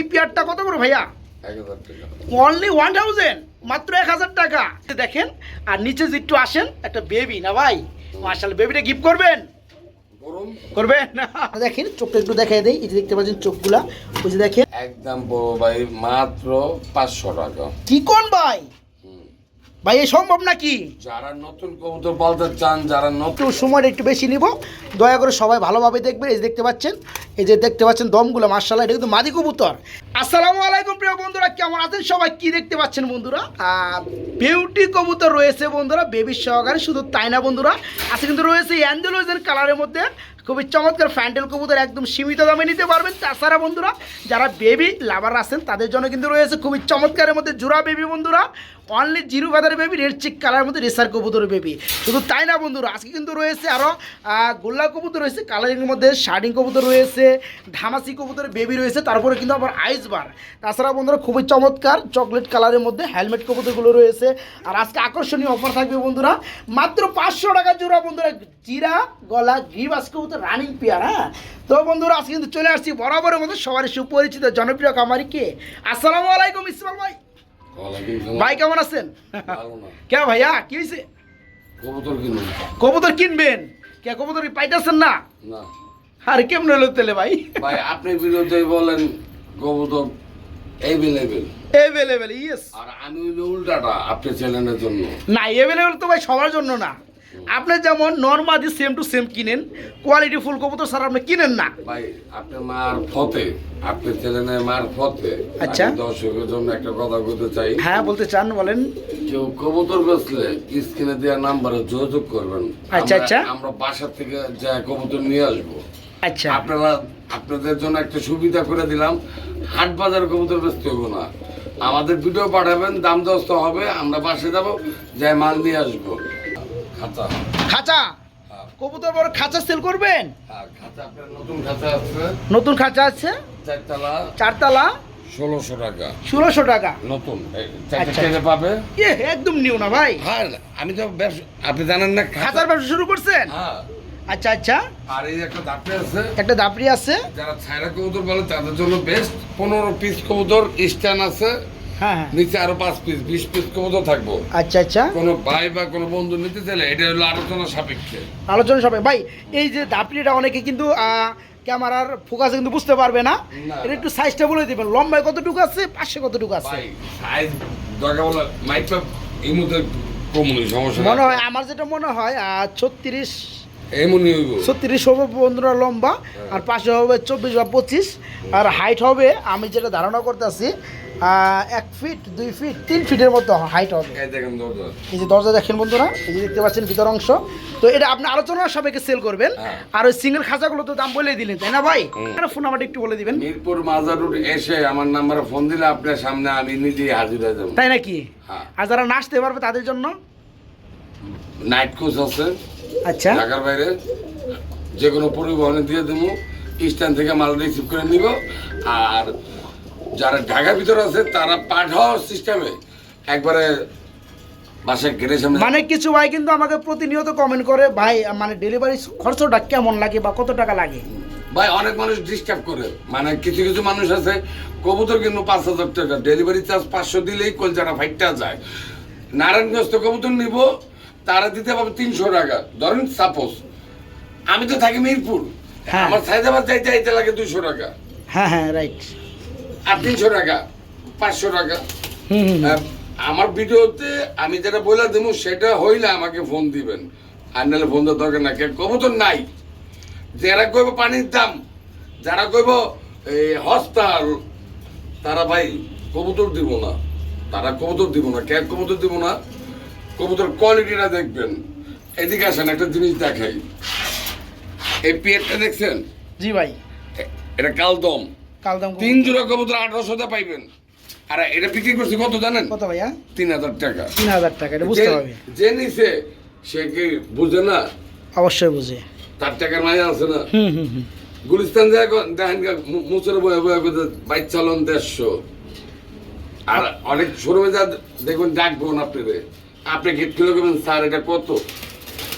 এই পেয়ারটা কত করে ভাইয়া? অনলি ওয়ান থাউজেন্ড মাত্র এক হাজার টাকা। দেখেন আর নিচে যে একটু আসেন একটা বেবি না ভাই? মার্শাল বেবিটা গিফট করবেন? করবেন? দেখেন চোখটা একটু দেখাই দেই এই যে দেখতে পাচ্ছেন চোখগুলা। ওই যে দেখেন। একদম বড় ভাই মাত্র পাঁচশো টাকা। কি কোন ভাই। ভাই এ সম্ভব নাকি? যারা নতুন কবুতর পালতে চান যারা নতুন সময় একটু বেশি নিব। দয়া করে সবাই ভালোভাবে দেখবেন এই দেখতে পাচ্ছেন এই যে দেখতে পাচ্ছেন দমগুলো মার্শাল্লাহ এটা কিন্তু মাদি কবুতর। আসসালামু আলাইকুম প্রিয় বন্ধুরা কেমন আছেন সবাই? কি দেখতে পাচ্ছেন বন্ধুরা? বিউটি কবুতর রয়েছে বন্ধুরা বেবির সহকারে শুধু তাই না বন্ধুরা? আজকে কিন্তু রয়েছে অ্যান্ডেলোজের কালারের মধ্যে খুবই চমৎকার ফ্যান্ডেল কবুতর একদম সীমিত দামে নিতে পারবেন। তাছাড়া বন্ধুরা, যারা বেবি লাভার আছেন, তাদের জন্য কিন্তু রয়েছে খুবই চমৎকারের মধ্যে জোড়া বেবি বন্ধুরা। Only zero feather baby red chick colour মধ্যে রেসার কবুতর বেবি শুধু তাই না বন্ধুরা, আজকে কিন্তু রয়েছে আরও গোল্লা কবুতর রয়েছে কালারিংয়ের মধ্যে শার্ডিং কবুতর রয়েছে, ধামাসি কবুতরের বেবি রয়েছে, তারপরে কিন্তু আবার আইস বার তাছাড়া বন্ধুরা, খুবই চমৎকার চকলেট কালারের মধ্যে হেলমেট কবুতরগুলো রয়েছে। আর আজকে আকর্ষণীয় অফার থাকবে বন্ধুরা, মাত্র পাঁচশো টাকা জোড়া বন্ধুরা, জিরা, গলা গ্রিবাস কবুতর। রানিং পেয়ার হ্যাঁ? তো বন্ধুরা আজকে কিন্তু চলে আসছি বরাবরের মধ্যে সবার সুপরিচিত জনপ্রিয় কামারি কে আসসালামু আলাইকুম ইসমাল ভাই। ভাই কেমন আছেন? ভালো কে ভাইয়া কি হয়েছে কবুতর কিনবেন। কে কবুতর পাইতেছেন না? না। আর কেমন হলো তেলে ভাই? ভাই আপনি বিরুদ্ধে বলেন কবুতর এভেলেবেল এভেলেবেল ইয়েস আর আমি উল্টাটা আপনি চ্যানেলের জন্য। না এভেলেবেল তো ভাই সবার জন্য না। আপনি যেমন নর্মালি সেম টু সেম কিনেন কোয়ালিটি ফুল কবুতর স্যার আপনি কিনেন না। ভাই আপনার মার ফতে আপনি চ্যানেলের মার ফতে আচ্ছা। দর্শকের জন্য একটা কথা বলতে চাই। হ্যাঁ বলতে চান বলেন। কেউ কবুতর বেচলে স্ক্রিনে দেওয়া নাম্বারে যোগাযোগ করবেন। আচ্ছা, আচ্ছা। আমরা বাসা থেকে যা কবুতর নিয়ে আসব। আচ্ছা। আপনারা আপনাদের জন্য একটা সুবিধা করে দিলাম। হাট বাজার কবুতর বেচতে হব না। আমাদের ভিডিও পাঠাবেন দাম দস্ত হবে আমরা বাসে যাব যাই মাল নিয়ে আসব। খাঁচা। হ্যাঁ, কবুতর বড় খাঁচা সেল করবেন? হ্যাঁ, নতুন খাতা আছে। নতুন খাঁচা আছে? চারতলা। চারতলা? ষোলোশো টাকা। ষোলোশো টাকা। নতুন। আচ্ছা। পাবে? ইয়ে একদম নিউ না ভাই। হ্যাঁ আমি তো ব্যবসা আপনি জানেন না খাঁচার ব্যবসা শুরু করছেন? হ্যাঁ। আচ্ছা আচ্ছা। আর এই একটা দাপড়ে আছে। একটা দাপড়ি আছে? যারা ছায়রা কবুতর বলে তাদের জন্য বেস্ট পনেরো পিস কবুতর স্ট্যান্ড আছে। নিচে আরও পাঁচ পিস বিশ পিস থাকব। আচ্ছা আচ্ছা। কোনো ভাই বা কোনো বন্ধু নিতে চাইলে এটা হলো আলোচনা সাপেক্ষে। আলোচনা সবাই ভাই এই যে দাপড়িটা অনেকে কিন্তু ক্যামেরার ফোকাসে কিন্তু বুঝতে পারবে না। এটা একটু সাইজটা বলে দিবেন। লম্বায় কতটুকু আছে? পাশে কতটুকু আছে? সাইজ দরকার বলে কমনি সমস্যা মনে হয় আমার যেটা মনে হয় ছত্রিশ এমনি হইব। ছত্রিশ হবে পনেরো লম্বা আর পাশে হবে চব্বিশ বা পঁচিশ। আর হাইট হবে আমি যেটা ধারণা করতেছি এক ফিট দুই ফিট তিন ফিটের মতো হাইট হবে। এই দেখেন দরজা। এই যে দরজা দেখেন বন্ধুরা এই যে দেখতে পাচ্ছেন ভিতর অংশ। তো এটা আপনি আলোচনা সবাইকে সেল করবেন। হ্যাঁ। আর ওই সিঙ্গেল খাঁচাগুলো তো দাম বলে দিলেন তাই না ভাই। ফোন নাম্বারটা একটু বলে দিবেন। মিরপুর মাজার রোড এসে আমার নাম্বারে ফোন দিলে আপনার সামনে আমি নিজেই হাজির হয়ে যাব। তাই নাকি? হ্যাঁ। আর যারা নাচতে পারবে তাদের জন্য? নাইট কোচ আছে। আচ্ছা। ঢাকার বাইরে যে কোনো পরিবহনে দিয়ে দেবো স্ট্যান্ড থেকে মাল রিসিভ করে নিব। আর যারা ঢাকার ভিতরে আছে তারা পাঠাও সিস্টেমে একবারে মানে কিছু ভাই কিন্তু আমাকে প্রতিনিয়ত কমেন্ট করে ভাই মানে ডেলিভারি খরচটা কেমন লাগে বা কত টাকা লাগে? ভাই অনেক মানুষ ডিস্টার্ব করে। মানে কিছু কিছু মানুষ আছে কবুতর কিন্তু পাঁচ হাজার টাকা ডেলিভারি চার্জ পাঁচশো দিলেই কলজারা ফাইটটা যায়। নারায়ণগঞ্জ তো কবুতর নিব তারা দিতে পারবে তিনশো টাকা। ধরেন সাপোজ আমি তো থাকি মিরপুর। হ্যাঁ। আমার সাইদাবাদ যাইতে যাইতে লাগে দুশো টাকা। হ্যাঁ হ্যাঁ রাইট আর তিনশো টাকা পাঁচশো টাকা। আমার ভিডিওতে আমি যেটা বলে দেবো সেটা হইলে আমাকে ফোন দিবেন। আর নাহলে ফোন দেওয়ার দরকার না কেন কবুতর নাই। যারা কইব পানির দাম যারা কইব এই হস্তাল তারা ভাই কবুতর দিব না। তারা কবুতর দিব না। কে কবুতর দিব না? কবুতর কোয়ালিটিটা দেখবেন। এদিকে আসেন একটা জিনিস দেখাই। এই পেটটা দেখছেন? জি ভাই। এটা কালদম। কাল দাম তিন জোড়া কবুতর আঠারোশোতে পাইবেন। আর এটা বিক্রি করছি কত জানেন? কত ভাইয়া? তিন হাজার টাকা। তিন হাজার টাকা এটা বুঝতে হবে যে নিছে সে কি বুঝে না? অবশ্যই বুঝে। তার টাকার মায়া আছে না? হুম হুম হুম। গুলিস্তান দেখেন মুসুর বয়ে বয়ে বাইক চালন দেড়শো। আর অনেক শোরুমে যা দেখবেন ডাকবেন আপনারে। আপনি গেট কিলো করবেন স্যার এটা কত?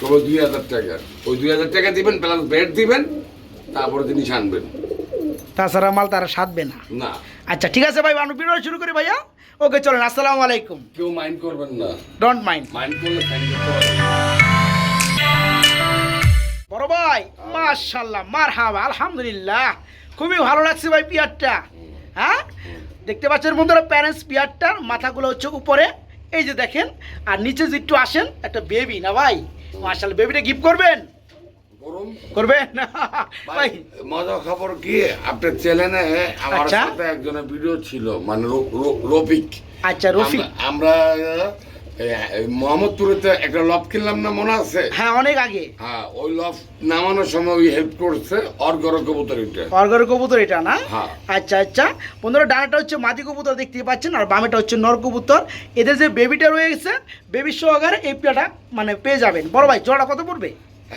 তবে দুই হাজার টাকা। ওই দুই হাজার টাকা দিবেন প্লাস বেড দিবেন তারপরে জিনিস আনবেন। তাছাড়া মাল তারা সাধবে না। না। আচ্ছা ঠিক আছে ভাই আমি ভিডিও শুরু করি ভাইয়া। ওকে চলেন আসসালামু আলাইকুম। কেউ মাইন্ড করবেন না। ডোন্ট মাইন্ড মাইন্ড করলে বড় ভাই মাশাল্লাহ মার হাবা আলহামদুলিল্লাহ। খুবই ভালো লাগছে ভাই পিয়ারটা। হ্যাঁ? দেখতে পাচ্ছেন বন্ধুরা প্যারেন্টস পিয়ারটার মাথাগুলো হচ্ছে উপরে। এই যে দেখেন আর নিচে যে একটু আসেন একটা বেবি না ভাই? মাসাল বেবিটা গিফট করবেন? গরম? করবেন? ভাই মজা খবর কি? আপনার চ্যানেলে আমার আচ্ছা। সাথে একজনের ভিডিও ছিল মানে রফিক। আচ্ছা রফিক। আমরা- এ, একটা লব কিনলাম না মনে আছে? হ্যাঁ অনেক আগে। হ্যাঁ ওই লব নামানোর সময় ওই হেল্প করছে অর্গর কবুতর এটা। অর্গর কবুতর এটা না? হ্যাঁ। আচ্ছা আচ্ছা। বন্ধুরা ডানাটা হচ্ছে মাদি কবুতর দেখতে পাচ্ছেন আর বামেটা হচ্ছে নর কবুতর। এদের যে বেবিটা রয়েছে বেবির সহকারে এই পেয়াটা মানে পেয়ে যাবেন। বড় ভাই জোড়া কত পড়বে?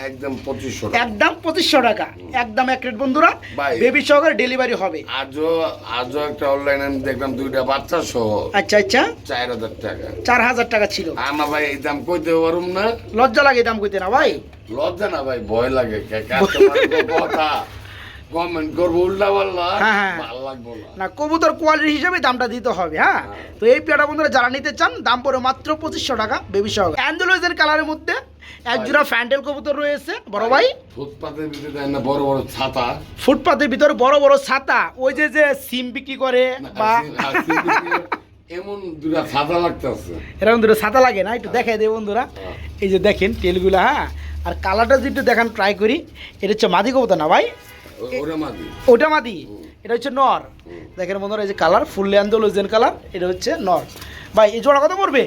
একদম পঁচিশশো একদম পঁচিশশো টাকা। একদম এক রেট বন্ধুরা। বেবি সহকারে ডেলিভারি হবে। আজও আজও একটা অনলাইনে আমি দেখলাম দুইটা বাচ্চা সহ। আচ্ছা আচ্ছা। চার হাজার টাকা। চার হাজার টাকা ছিল। আমার ভাই এই দাম কইতে পারুম না। লজ্জা লাগে দাম কইতে না ভাই? লজ্জা না ভাই ভয় লাগে। কথা? কমেন্ট করব উল্টা পাল্লা হ্যাঁ, হ্যাঁ। না। কবুতর কোয়ালিটি হিসেবে দামটা দিতে হবে হ্যাঁ? তো এই পেয়াটা বন্ধুরা যারা নিতে চান দাম পড়ে মাত্র পঁচিশশো টাকা বেবি সহ অ্যান্ডোলয়েজের কালারের মধ্যে এক জোড়া ফ্যান্ডেল কবুতর রয়েছে বড় ভাই। ফুটপাতের ভিতরে দেয় না বড় বড় ছাতা। ফুটপাতের ভিতরে বড় বড় ছাতা। ওই যে যে সিম বিক্রি করে বা এমন দুটা ছাতা লাগতেছে। এরকম দুটো ছাতা লাগে না একটু দেখাই দেয় বন্ধুরা। এই যে দেখেন তেলগুলো হ্যাঁ? আর কালারটা যদি একটু দেখান ট্রাই করি এটা হচ্ছে মাদি কবুতর না ভাই? ওটা মাদি। এটা হচ্ছে নর। দেখেন বন্ধুরা এই যে কালার ফুললি আন্দোলন কালার এটা হচ্ছে নর। ভাই এই জোড়া কত পড়বে?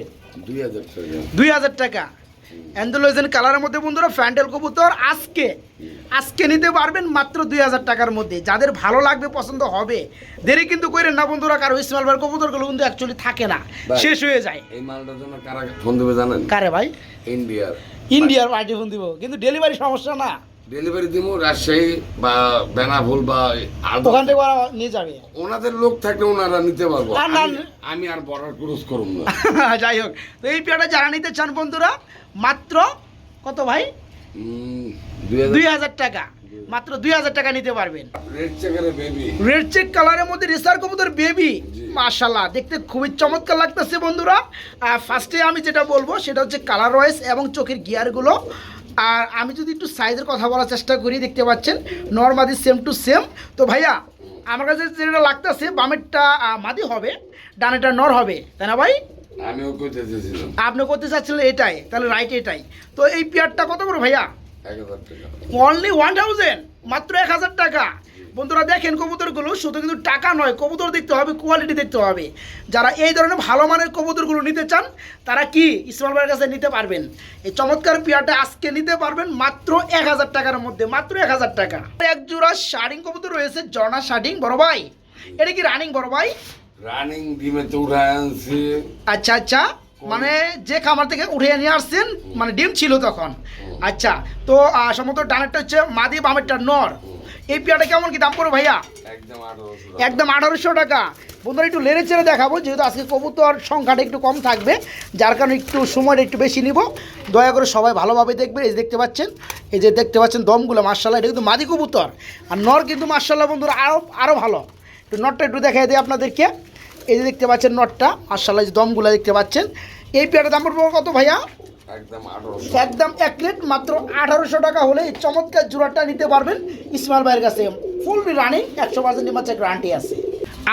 দুই হাজার টাকা। অ্যান্ডোলোজেন কালারের মধ্যে বন্ধুরা ফ্যান্ডেল কবুতর আজকে। আজকে নিতে পারবেন মাত্র দুই হাজার টাকার মধ্যে। যাদের ভালো লাগবে পছন্দ হবে দেরি কিন্তু করেন না বন্ধুরা কারও ইসমাল ভাইয়ের কবুতরগুলো কিন্তু অ্যাকচুয়ালি থাকে না। শেষ হয়ে যায়। এই মালটার জন্য কারা ফোন দেবে জানেন? কারে ভাই? ইন্ডিয়ার। ইন্ডিয়ার পার্টি ফোন দিব। কিন্তু ডেলিভারি সমস্যা না। ডেলিভারি দিব রাজশাহী বা বেনাফুল বা ওখান থেকে ওরা নিয়ে যাবে। ওনাদের লোক থাকলে ওনারা নিতে পারব। আমি- আর বর্ডার ক্রস করুম না। যাই হোক তো এই পেয়ারটা যারা নিতে চান বন্ধুরা মাত্র কত ভাই? দুই হাজার টাকা। মাত্র দুই হাজার টাকা নিতে পারবেন। রেড চেক কালারের মধ্যে রেসার কবুতর বেবি। মাশাল্লাহ দেখতে খুবই চমৎকার লাগতেছে বন্ধুরা। ফার্স্টে আমি যেটা বলব সেটা হচ্ছে কালার ওয়াইজ এবং চোখের গিয়ারগুলো আর আমি যদি একটু সাইজের কথা বলার চেষ্টা করি দেখতে পাচ্ছেন নর্মাদি সেম টু সেম তো ভাইয়া আমার কাছে যেটা লাগতেছে বামেরটা মাদি হবে ডানেটা নর হবে তাই না ভাই? আমিও করতে আপনি করতে চাচ্ছিলেন এটাই তাহলে রাইট এটাই। তো এই পেয়ারটা কত করে ভাইয়া? অনলি ওয়ান থাউজেন্ড মাত্র এক হাজার টাকা। বন্ধুরা দেখেন কবুতরগুলো শুধু কিন্তু টাকা নয় কবুতর দেখতে হবে কোয়ালিটি দেখতে হবে। যারা এই ধরনের ভালো মানের কবুতরগুলো নিতে চান তারা কি ইসমাল ভাইয়ের কাছে নিতে পারবেন? এই চমৎকার পেয়ারটা আজকে নিতে পারবেন মাত্র এক হাজার টাকার মধ্যে মাত্র এক হাজার টাকা। এক জোড়া শার্ডিং কবুতর রয়েছে জনা শার্ডিং বড় ভাই। এটা কি রানিং বড় ভাই? রানিং ডিমে তো উঠায় আনছি। আচ্ছা আচ্ছা। মানে যে খামার থেকে উঠে নিয়ে আসছেন মানে ডিম ছিল তখন। আচ্ছা তো সম্ভবত ডানেরটা হচ্ছে মাদি বামেরটা নর। এই পেয়ারটা কেমন কি দাম পড়ো ভাইয়া? একদম আঠারোশো টাকা। বন্ধুরা একটু লেড়ে চেড়ে দেখাবো যেহেতু আজকে কবুতর সংখ্যাটা একটু কম থাকবে যার কারণে একটু সময়টা একটু বেশি নিব। দয়া করে সবাই ভালোভাবে দেখবে এই যে দেখতে পাচ্ছেন এই যে দেখতে পাচ্ছেন দমগুলো মার্শাল্লাহ এটা কিন্তু মাদি কবুতর। আর নর কিন্তু মার্শাল্লাহ বন্ধুরা আরও আরও ভালো। একটু নটটা একটু দেখাই দিই আপনাদেরকে। এই যে দেখতে পাচ্ছেন নটটা মার্শাল্লাহ যে দমগুলো দেখতে পাচ্ছেন। এই পেয়ারের দাম পড়ব কত ভাইয়া? একদম এক প্লেট মাত্র আঠারোশো টাকা হলে এই চমৎকার জোড়াটা নিতে পারবেন ইসমাইল ভাইয়ের কাছে। ফুল রানিং একশো পার্সেন্ট মাছের গ্যারান্টি আছে।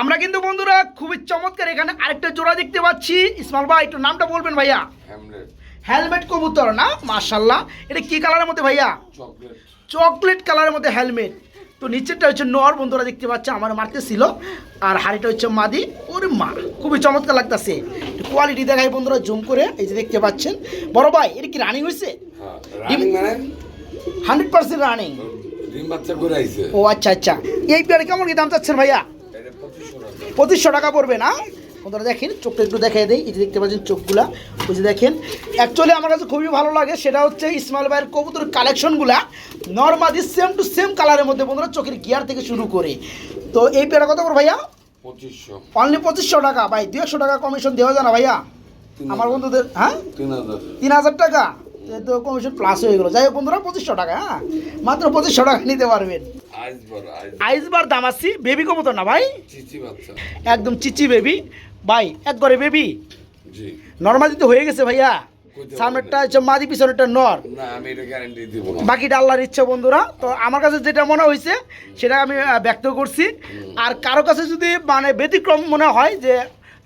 আমরা কিন্তু বন্ধুরা খুবই চমৎকার এখানে আরেকটা জোড়া দেখতে পাচ্ছি। ইসমাইল ভাই একটু নামটা বলবেন ভাইয়া। হেলমেট কবুতর না? মার্শাল্লাহ এটা কি কালারের মধ্যে ভাইয়া? চকলেট চকলেট কালারের মধ্যে হেলমেট তো নিচেরটা হচ্ছে নর বন্ধুরা দেখতে পাচ্ছে আমার মারতে ছিল। আর হাড়িটা হচ্ছে মাদি ওর মা খুবই চমৎকার লাগতেছে। কোয়ালিটি দেখাই বন্ধুরা জুম করে এই যে দেখতে পাচ্ছেন। বড় ভাই এটা কি রানিং হয়েছে হ্যাঁ রানিং মানে? হান্ড্রেড পার্সেন্ট রানিং ও আচ্ছা আচ্ছা। এই পেয়ারে কেমন কি দাম চাচ্ছেন ভাইয়া? পঁচিশশো টাকা পড়বে না? বন্ধুরা দেখেন চোখটা একটু দেখাই দেয় এই যে দেখতে পাচ্ছেন চোখগুলা। ওই যে দেখেন অ্যাকচুয়ালি আমার কাছে খুবই ভালো লাগে সেটা হচ্ছে ইসমাইল ভাইয়ের কবুতর কালেকশনগুলা নর্মালি সেম টু সেম কালারের মধ্যে বন্ধুরা চোখের গিয়ার থেকে শুরু করে। তো এই পেয়ারা কত করে ভাইয়া? পঁচিশশো। অনলি পঁচিশশো টাকা। ভাই দুই একশো টাকা কমিশন দেওয়া যায় না ভাইয়া? আমার বন্ধুদের হ্যাঁ? তিন হাজার। টাকা? তো কমিশন প্লাস হয়ে গেলো। যাই হোক বন্ধুরা পঁচিশশো টাকা হ্যাঁ? মাত্র পঁচিশশো টাকা নিতে পারবেন। আইসবার আইস। আইসবার দাম আসছি বেবি কবুতর না ভাই? চিচি বাচ্চা। একদম চিচি বেবি ভাই একবারে বেবি জি। নর্মালি তো হয়ে গেছে ভাইয়া। সামনেরটা হচ্ছে মাদি পিছনেরটা নর। বাকিটা আল্লাহর ইচ্ছা বন্ধুরা। তো আমার কাছে যেটা মনে হয়েছে সেটা আমি ব্যক্ত করছি। আর কারও কাছে যদি মানে ব্যতিক্রম মনে হয় যে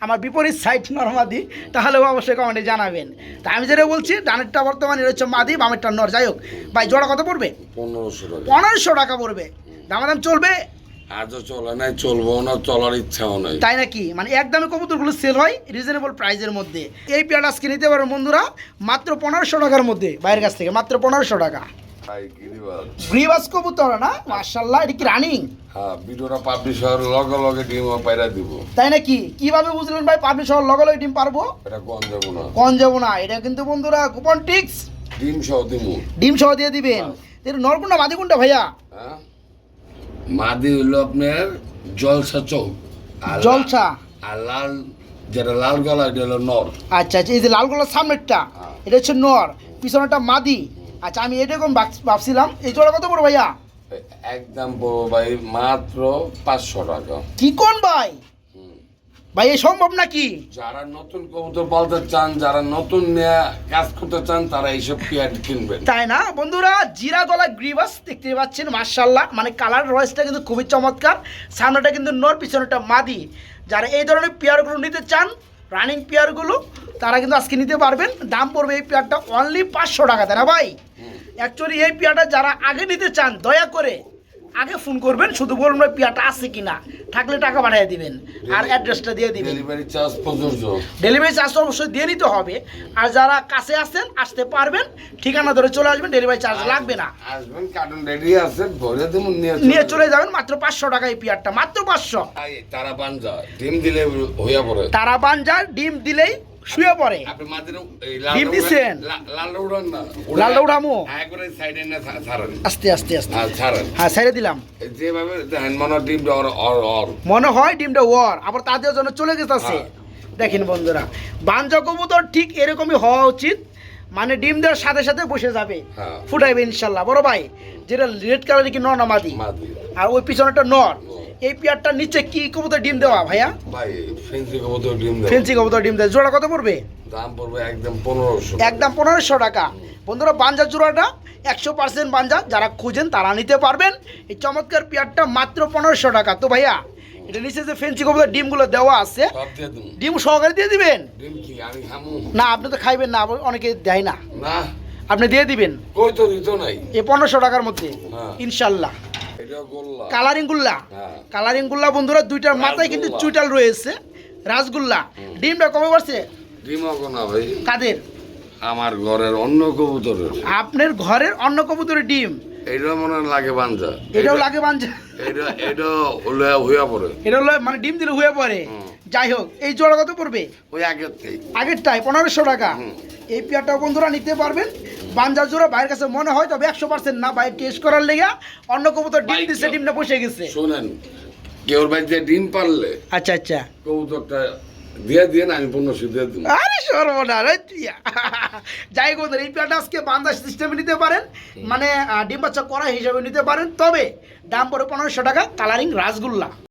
আমার বিপরীত সাইড নর্মাদি তাহলেও অবশ্যই কমেন্টে জানাবেন। তা আমি যেটা বলছি ডানেরটা বর্তমানে হচ্ছে মাদি বামেরটা নর। যাই হোক ভাই জোড়া কত পড়বে? পনেরোশো টাকা। পনেরোশো টাকা পড়বে। দামাদাম চলবে? আজও চলে নাই চলবো না চলার ইচ্ছাও নাই। তাই নাকি? মানে একদমই কবুতরগুলো সেল হয় রিজনেবল প্রাইসের মধ্যে। এই পেয়ার আজকে নিতে পারো বন্ধুরা মাত্র পনেরোশো টাকার মধ্যে বাইরের কাছ থেকে মাত্র পনেরোশো টাকা। গ্রিবাস কবুতর না? মার্শাল্লাহ এটা কি রানিং হ্যাঁ ভিডিওটা পাবলিশ হওয়ার লগে লগে ডিম পাইরা দিব। তাই নাকি? কীভাবে বুঝলেন ভাই পাবলিশ হওয়ার লগে লগে ডিম পারব? এটা কোন যাব না। কন যাব না এটা কিন্তু বন্ধুরা কুপন টিক্স ডিম সহ দিমু। ডিম সহ দিয়ে দিবেন। এর নরকুন্ডা মাদি ভাইয়া। হ্যাঁ? মাদি হইল আপনার জলসা চৌক। আর জলসা? আর লাল যেটা লাল গলা এটা হলো নর। আচ্ছা আচ্ছা এই যে লাল গলার সামনেরটা হ্যাঁ। এটা হচ্ছে নর পিছনেরটা মাদি। আচ্ছা আমি এরকম ভাব- ভাবছিলাম এই জোড়া কত বড় ভাইয়া? একদম বড় ভাই মাত্র পাঁচশো টাকা। কি কোন ভাই। ভাই এই সম্ভব নাকি? যারা নতুন কবুতর পালতে চান যারা নতুন নেয়া কাজ করতে চান তারা এইসব পেয়ার কিনবেন। তাই না? বন্ধুরা জিরা গলা গ্রিবাস দেখতে পাচ্ছেন মার্শাল্লাহ মানে কালার রয়েসটা কিন্তু খুবই চমৎকার। সামনেটা কিন্তু নর পিছনেটা মাদি। যারা এই ধরনের পেয়ারগুলো নিতে চান রানিং পেয়ারগুলো তারা কিন্তু আজকে নিতে পারবেন। দাম পড়বে এই পেয়ারটা অনলি পাঁচশো টাকা তাই না ভাই? অ্যাকচুয়ালি এই পেয়ারটা যারা আগে নিতে চান দয়া করে আগে ফোন করবেন শুধু বলুন ভাই পেয়ারটা আছে কিনা। থাকলে টাকা পাঠিয়ে দিবেন আর অ্যাড্রেসটা দিয়ে দিবেন। ডেলিভারি চার্জ প্রযোজ্য। ডেলিভারি চার্জ অবশ্যই দিয়ে নিতে হবে। আর যারা কাছে আসেন আসতে পারবেন ঠিকানা ধরে চলে আসবেন ডেলিভারি চার্জ লাগবে না। আসবেন কার্টুন রেডি আছে ভরে দেবো নিয়ে নিয়ে চলে যাবেন মাত্র পাঁচশো টাকা এই পিয়ারটা মাত্র পাঁচশো। তারা পাঞ্জা ডিম দিলে হইয়া পড়ে। তারা বানজার ডিম দিলেই শুয়ে পড়ে। আপনি মাঝের ডিম দিছেন? লাল উড়ান না লালটা উড়ামু? একবারে সাইডে না ছাড়েন। আস্তে আস্তে আস্তে। ছাড়েন। হ্যাঁ ছেড়ে দিলাম। যেভাবে মনে হয় ডিমটা অর অর অর মনে হয় ডিমটা ওয়ার আবার তাদের জন্য চলে গেছে। হ্যাঁ। দেখেন বন্ধুরা বাঞ্জা কবুতর ঠিক এরকমই হওয়া উচিত মানে ডিম দেওয়ার সাথে সাথে বসে যাবে। হ্যাঁ। ফুটাইবে ইনশাল্লাহ। বড় ভাই যেটা রেড কালার কি নর নামাদি মাদি। আর ওই পিছনেটা নর এই পেয়ারটার নিচে কি কবুতর ডিম দেওয়া ভাইয়া? ভাই ফেন্সি কবুতর ডিম দেবো ফেন্সি কবুতর ডিম দেয় জোড়া কত পড়বে? দাম পড়বে একদম পনেরোশো একদম পনেরোশো টাকা। বন্ধুরা বাঞ্জা জোড়াটা একশো পার্সেন্ট বাঞ্জা। যারা খুঁজেন তারা নিতে পারবেন। এই চমৎকার পেয়ারটা মাত্র পনেরোশো টাকা। তো ভাইয়া এটা নিচে যে ফেন্সি কবুতর ডিমগুলো দেওয়া আছে ডিম সহকারে দিয়ে দিবেন? না আপনি তো খাইবেন না অনেকে দেয় না। না। আপনি দিয়ে দিবেন? কই তো নাই। এই পনেরোশো টাকার মধ্যে। হ্যাঁ। ইনশাল্লাহ। কালারিং গুল্লা। হ্যাঁ। কালারিং গুল্লা বন্ধুরা দুইটার মাথায় কিন্তু চুইটাল রয়েছে। রাসগুল্লা ডিমটা কমে পড়ছে ডিম না ভাই। কাদের? আমার ঘরের অন্য কবুতরের। আপনার ঘরের অন্য কবুতরের ডিম। এটা মনে লাগে বাঞ্জা। এটাও লাগে বাঞ্জা। এটা এটা হলে হইয়া পড়ে। এটা হলো মানে ডিম দিলে হয়ে পড়ে। যাই হোক এই জোড়া কত পড়বে? ওই আগের আগেরটাই পনেরোশো টাকা। এই পেয়ারটাও বন্ধুরা নিতে পারবেন। বাঞ্জার জোড়া বাইরের কাছে মনে হয় তবে একশো পার্সেন্ট না বাইরে টেস্ট করার লেগে অন্য কবুতর ডিম দিচ্ছে। ডিমটা বসে গেছে শোনেন কেউর বাড়িতে ডিম পারলে আচ্ছা আচ্ছা কবুতরটা দিয়ে দিয়ে না আমি পনেরোশো দিয়ে দিব আরে তুইয়া। যাই হোক বন্ধুরা, এই পেয়ারটা আজকে বান্দা সিস্টেমে নিতে পারেন মানে ডিম বাচ্চা করা হিসাবে নিতে পারেন তবে দাম পড়ে পনেরোশো টাকা কালারিং রাসগুল্লা